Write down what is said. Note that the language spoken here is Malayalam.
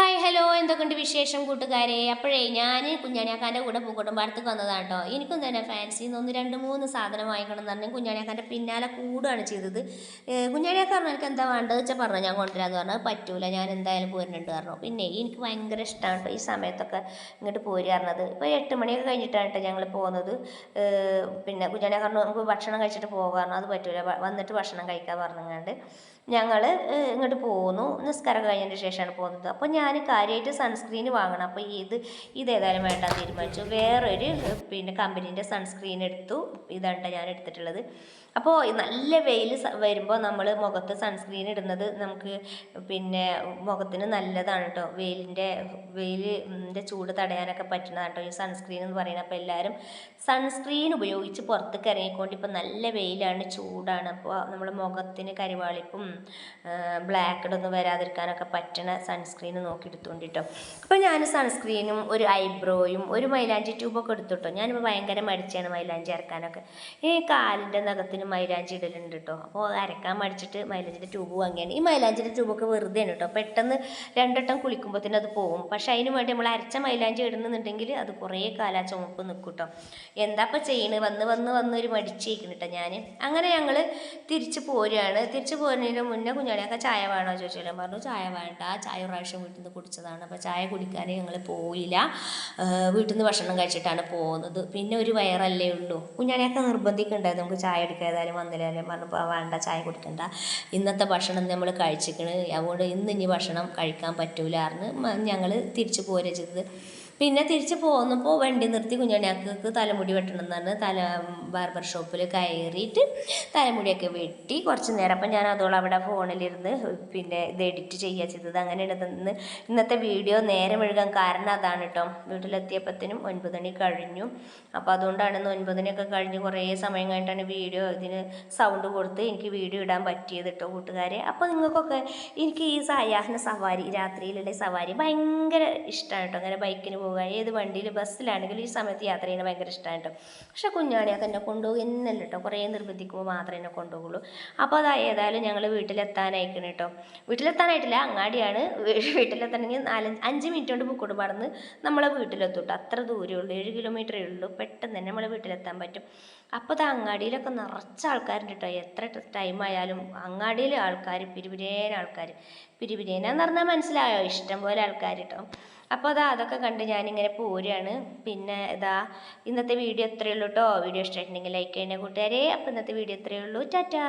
ഹായ് ഹലോ എന്തൊക്കെയുണ്ട് വിശേഷം കൂട്ടുകാരെ? അപ്പോഴേ ഞാൻ കുഞ്ഞാണിയാക്കാന്റെ കൂടെ പൂക്കോട്ടുംപാടത്തേക്ക് വന്നതാണ് കേട്ടോ എനിക്കും തന്നെ ഫാൻസി ഒന്ന് രണ്ട് മൂന്ന് സാധനം വാങ്ങിക്കണം എന്ന് പറഞ്ഞാൽ കുഞ്ഞാണിയാക്കാന്റെ പിന്നാലെ കൂടുകയാണ് ചെയ്തത്. കുഞ്ഞാണിയാക്ക പറഞ്ഞു എനിക്ക് എന്താ വേണ്ടത് വെച്ചാൽ പറഞ്ഞു ഞാൻ കൊണ്ടുവരാമെന്ന് പറഞ്ഞാൽ പറ്റൂല ഞാൻ എന്തായാലും പോരുന്നുണ്ട് പറഞ്ഞു. പിന്നെ എനിക്ക് ഭയങ്കര ഇഷ്ടമാണ് കേട്ടോ ഈ സമയത്തൊക്കെ ഇങ്ങോട്ട് പോരുന്നത് ഇപ്പോൾ എട്ട് മണിയൊക്കെ കഴിഞ്ഞിട്ടാണ് കേട്ടോ ഞങ്ങൾ പോകുന്നത് പിന്നെ കുഞ്ഞാണിയാക്ക നമുക്ക് ഭക്ഷണം കഴിച്ചിട്ട് പോകാമെന്ന് അത് പറ്റൂല വന്നിട്ട് ഭക്ഷണം കഴിക്കാൻ പറഞ്ഞുകൊണ്ട് ഞങ്ങൾ ഇങ്ങോട്ട് പോകുന്നു നിസ്കാരം കഴിഞ്ഞതിന് ശേഷമാണ് പോകുന്നത് അപ്പോൾ ഞാൻ കാര്യമായിട്ട് സൺസ്ക്രീൻ വാങ്ങണം. അപ്പോൾ ഇത് ഇതേതായാലും വേണ്ടാന്ന് തീരുമാനിച്ചു. വേറൊരു പിന്നെ കമ്പനീന്റെ സൺസ്ക്രീൻ എടുത്തു. ഇതാണ് ഞാൻ എടുത്തിട്ടുള്ളത്. അപ്പോൾ നല്ല വെയിൽ വരുമ്പോൾ നമ്മൾ മുഖത്ത് സൺസ്ക്രീൻ ഇടുന്നത് നമുക്ക് പിന്നെ മുഖത്തിന് നല്ലതാണ് കേട്ടോ വെയിലിന്റെ വെയിലിന്റെ ചൂട് തടയാനൊക്കെ പറ്റുന്നതാണ് കേട്ടോ ഈ സൺസ്ക്രീൻ എന്ന് പറയുന്നത്. അപ്പോൾ എല്ലാവരും സൺസ്ക്രീൻ ഉപയോഗിച്ച് പുറത്തേക്ക് ഇറങ്ങിക്കൊണ്ട് ഇപ്പോൾ നല്ല വെയിലാണ് ചൂടാണ്. അപ്പോൾ നമ്മുടെ മുഖത്തിന് കരിവാളിപ്പും ബ്ലാക്ക് ഇടൊന്നും വരാതിരിക്കാനൊക്കെ പറ്റണ സൺസ്ക്രീൻ നോക്കി എടുത്തുകൊണ്ട് കേട്ടോ അപ്പോൾ ഞാൻ സൺസ്ക്രീനും ഒരു ഐബ്രോയും ഒരു മൈലാഞ്ചി ട്യൂബൊക്കെ എടുത്തുട്ടോ. ഞാനിപ്പോൾ ഭയങ്കര മടിച്ചാണ് മൈലാഞ്ചി അരക്കാനൊക്കെ. ഈ കാലിന്റെ നഖത്തിന് മൈലാഞ്ചി ഇടലുണ്ട് കേട്ടോ അപ്പോൾ അരക്കാൻ മടിച്ചിട്ട് മൈലാഞ്ചിന്റെ ട്യൂബ് വാങ്ങിയാണ്. ഈ മൈലാഞ്ചിന്റെ ട്യൂബൊക്കെ വെറുതെയാണ് കേട്ടോ പെട്ടെന്ന് രണ്ടെട്ടം കുളിക്കുമ്പോൾ തന്നെ അത് പോകും പക്ഷേ അതിന് വേണ്ടി നമ്മൾ അരച്ച മൈലാഞ്ചി ഇടുന്നുണ്ടെങ്കിൽ അത് കുറേ കാല ചുമപ്പ് നിൽക്കും കേട്ടോ എന്താ ഇപ്പോൾ ചെയ്യണത് വന്ന് വന്ന് വന്ന് ഒരു മടിച്ചേക്കണം കേട്ടോ ഞാൻ അങ്ങനെ ഞങ്ങൾ തിരിച്ച് പോരുകയാണ്. തിരിച്ച് പോരുന്നതിന് മുന്നേ കുഞ്ഞാണിയൊക്കെ ചായ വേണോ ചോദിച്ചാലും പറഞ്ഞു ചായ വേണ്ട. ചായ പ്രാവശ്യം വീട്ടിൽ നിന്ന് കുടിച്ചതാണ്. അപ്പോൾ ചായ കുടിക്കാൻ ഞങ്ങൾ പോയില്ല. വീട്ടിൽ നിന്ന് ഭക്ഷണം കഴിച്ചിട്ടാണ് പോകുന്നത് പിന്നെ ഒരു വയറല്ലേ ഉള്ളൂ. കുഞ്ഞാനെയൊക്കെ നിർബന്ധിക്കുന്നുണ്ടായിരുന്നു നമുക്ക് ചായ എടുക്കാതായാലും വന്നില്ലേ പറഞ്ഞപ്പോൾ വേണ്ട ചായ കുടിക്കണ്ട. ഇന്നത്തെ ഭക്ഷണം നമ്മൾ കഴിച്ചിക്കണ്. അതുകൊണ്ട് ഇന്ന് ഇനി ഭക്ഷണം കഴിക്കാൻ പറ്റൂലായിരുന്നു ഞങ്ങൾ തിരിച്ചു പോരുക ചെയ്തത്. പിന്നെ തിരിച്ച് പോന്നപ്പോൾ വണ്ടി നിർത്തി കുഞ്ഞാണിയാക്കൾക്ക് തലമുടി വെട്ടണം എന്നാണ് തല ബാർബർ ഷോപ്പിൽ കയറിയിട്ട് തലമുടിയൊക്കെ വെട്ടി കുറച്ച് നേരം. അപ്പം ഞാൻ അതോളം അവിടെ ഫോണിലിരുന്ന് പിന്നെ ഇത് എഡിറ്റ് ചെയ്യുക ചെയ്തത്. അങ്ങനെയാണ് ഇന്ന് ഇന്നത്തെ വീഡിയോ നേരം ഒഴുകാൻ കാരണം അതാണ് കേട്ടോ വീട്ടിലെത്തിയപ്പോഴത്തേനും ഒൻപത് മണി കഴിഞ്ഞു. അപ്പോൾ അതുകൊണ്ടാണ് ഇന്ന് ഒൻപത് മണിയൊക്കെ കഴിഞ്ഞ് കുറേ സമയം കഴിഞ്ഞിട്ടാണ് വീഡിയോ ഇതിന് സൗണ്ട് കൊടുത്ത് എനിക്ക് വീഡിയോ ഇടാൻ പറ്റിയത് കേട്ടോ കൂട്ടുകാരെ. അപ്പോൾ നിങ്ങൾക്കൊക്കെ എനിക്ക് ഈ സായാഹ്ന സവാരി രാത്രിയിലുള്ള സവാരി ഭയങ്കര ഇഷ്ടമാണ് കേട്ടോ അങ്ങനെ ബൈക്കിന് പോവുക. ഏത് വണ്ടിയിൽ ബസ്സിലാണെങ്കിലും ഈ സമയത്ത് യാത്ര ചെയ്യുന്നത് ഭയങ്കര ഇഷ്ടമാണ് കേട്ടോ പക്ഷെ കുഞ്ഞാണിയൊക്കെ എന്നെ കൊണ്ടുപോകും എന്നല്ല കേട്ടോ കുറേ നിർബന്ധിക്കുമ്പോൾ മാത്രമേ എന്നെ കൊണ്ടുപോകുള്ളൂ. അപ്പോൾ അത് ഏതായാലും ഞങ്ങൾ വീട്ടിലെത്താനായിക്കണം കേട്ടോ വീട്ടിലെത്താനായിട്ടില്ല. അങ്ങാടിയാണ്. വീട്ടിലെത്തണമെങ്കിൽ നാല് അഞ്ച് മിനിറ്റ് കൊണ്ട് ബുക്കോട് പറന്ന് നമ്മളെ വീട്ടിലെത്തും അത്ര ദൂരമേ ഉള്ളൂ. ഏഴ് കിലോമീറ്ററേ ഉള്ളൂ. പെട്ടെന്ന് തന്നെ നമ്മളെ വീട്ടിലെത്താൻ പറ്റും. അപ്പോൾ അത് അങ്ങാടിയിലൊക്കെ നിറച്ച ആൾക്കാരുണ്ട് കേട്ടോ എത്ര ടൈം ആയാലും അങ്ങാടിയിലെ ആൾക്കാർ പിരിപിരേന ആൾക്കാർ പിരിപിരേനെന്ന് പറഞ്ഞാൽ മനസ്സിലായോ? ഇഷ്ടം പോലെ ആൾക്കാർ കേട്ടോ അപ്പോൾ അതാ അതൊക്കെ കണ്ട് ഞാനിങ്ങനെ പോരുകയാണ് പിന്നെ ഇതാ ഇന്നത്തെ വീഡിയോ ഇത്രയേ ഉള്ളൂ കേട്ടോ വീഡിയോ ഇഷ്ടമായിട്ടുണ്ടെങ്കിൽ ലൈക്ക് ചെയ്യണേ കൂട്ടുകാരെ. അപ്പോൾ ഇന്നത്തെ വീഡിയോ ഇത്രയേ ഉള്ളൂ. ടാറ്റാ.